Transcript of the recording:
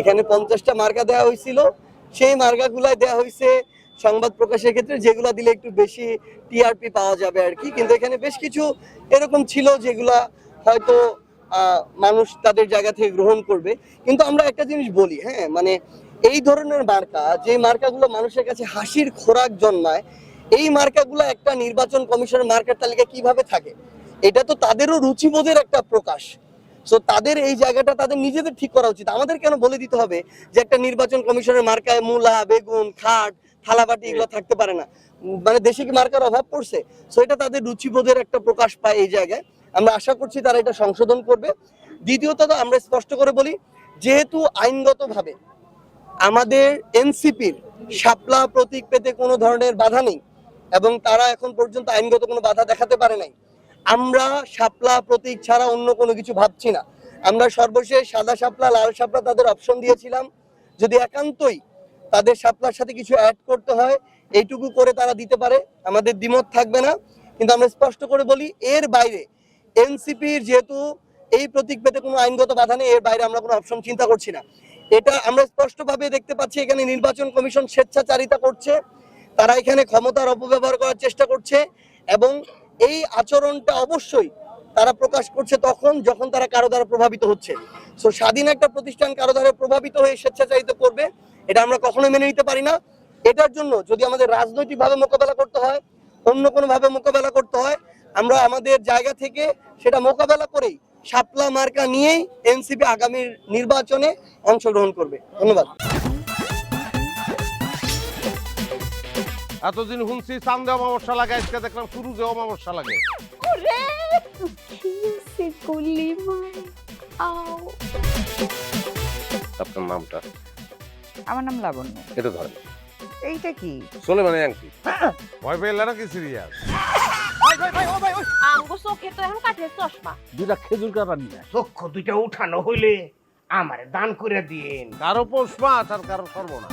এখানে পঞ্চাশটা মার্কা দেওয়া হয়েছিল। সেই মার্কাগুলাই দেওয়া হয়েছে সংবাদ প্রকাশের ক্ষেত্রে, যেগুলা দিলে একটু বেশি টিআরপি পাওয়া যাবে আর কি। কিন্তু এখানে বেশ কিছু এরকম ছিল যেগুলা হয়তো মানুষ তাদের জায়গা থেকে গ্রহণ করবে। কিন্তু আমরা একটা জিনিস বলি হ্যাঁ মানে এই ধরনের মার্কা, যে মার্কাগুলো মানুষের কাছে হাসির খোরাক জন্মায়, এই মার্কাগুলো একটা নির্বাচন কমিশনের মার্কার তালিকা কীভাবে থাকে? এটা তো তাদেরও রুচিবোধের একটা প্রকাশ। সো তাদের এই জায়গাটা তাদের নিজেদের ঠিক করা উচিত। আমাদের কেন বলে দিতে হবে যে একটা নির্বাচন কমিশনের মার্কায় মূলা বেগুন খাট থালাবাটি এগুলো থাকতে পারে না। মানে দেশে কি মার্কার অভাব পড়ছে? সো এটা তাদের রুচিবোধের একটা প্রকাশ পায় এই জায়গায়। আমরা আশা করছি তারা এটা সংশোধন করবে। দ্বিতীয়ত আমরা স্পষ্ট করে বলি যেহেতু আইনগতভাবে আমাদের এনসিপির শাপলা প্রতীক পেতে কোনো ধরনের বাধা নেই এবং তারা এখন পর্যন্ত আইনগত কোনো বাধা দেখাতে পারে নাই আমরা শাপলা প্রতীক ছাড়া অন্য কোনো কিছু ভাবছি না। আমরা সর্বশেষ সাদা শাপলা, লাল শাপলা তাদের অপশন দিয়েছিলাম। যদি একান্তই তাদের শাপলার সাথে কিছু অ্যাড করতে হয়, এইটুকু করে তারা দিতে পারে। আমাদের দ্বিমত থাকবে না। কিন্তু আমরা স্পষ্ট করে বলি, এর বাইরে এনসিপির যেহেতু এই প্রতীক পেতে কোনো আইনগত বাধা নেই, এর বাইরে আমরা কোনো অপশন চিন্তা করছি না। এটা আমরা স্পষ্টভাবে দেখতে পাচ্ছি, এখানে নির্বাচন কমিশন স্বেচ্ছাচারিতা করছে। তারা এখানে ক্ষমতার অপব্যবহার করার চেষ্টা করছে এবং এই আচরণটা অবশ্যই তারা প্রকাশ করছে তখন যখন তারা কারও দ্বারা প্রভাবিত হচ্ছে। সো স্বাধীন একটা প্রতিষ্ঠান কারও দ্বারা প্রভাবিত হয়ে স্বেচ্ছাচারিত করবে, এটা আমরা কখনো মেনে নিতে পারি না। এটার জন্য যদি আমাদের রাজনৈতিকভাবে মোকাবেলা করতে হয়, অন্য কোনো ভাবে মোকাবেলা করতে হয়, আমরা আমাদের জায়গা থেকে সেটা মোকাবেলা করেই শাপলা মার্কা নিয়েই এনসিপি আগামী নির্বাচনে অংশগ্রহণ করবে। ধন্যবাদ। এতদিন শুনছি চান্দে অমাবস্যা লাগে আজকে দেখলাম সুরুজে অমাবস্যা লাগে। ওরে কিসে গুলি মার আও। আপনার নামটা? আমার নাম লাবণ্য। এটা ধরেন। এইটা কি? চলে মানে আংটি। ভয় সিরিয়াস চোখে তো এখন কাঠের চশমা। দুটা খেজুর কাটা নিয়ে আয়। দুইটা উঠানো হইলে আমারে দান করে দিন। কারও পৌষ মাছ আর কারও সর্বনাশ।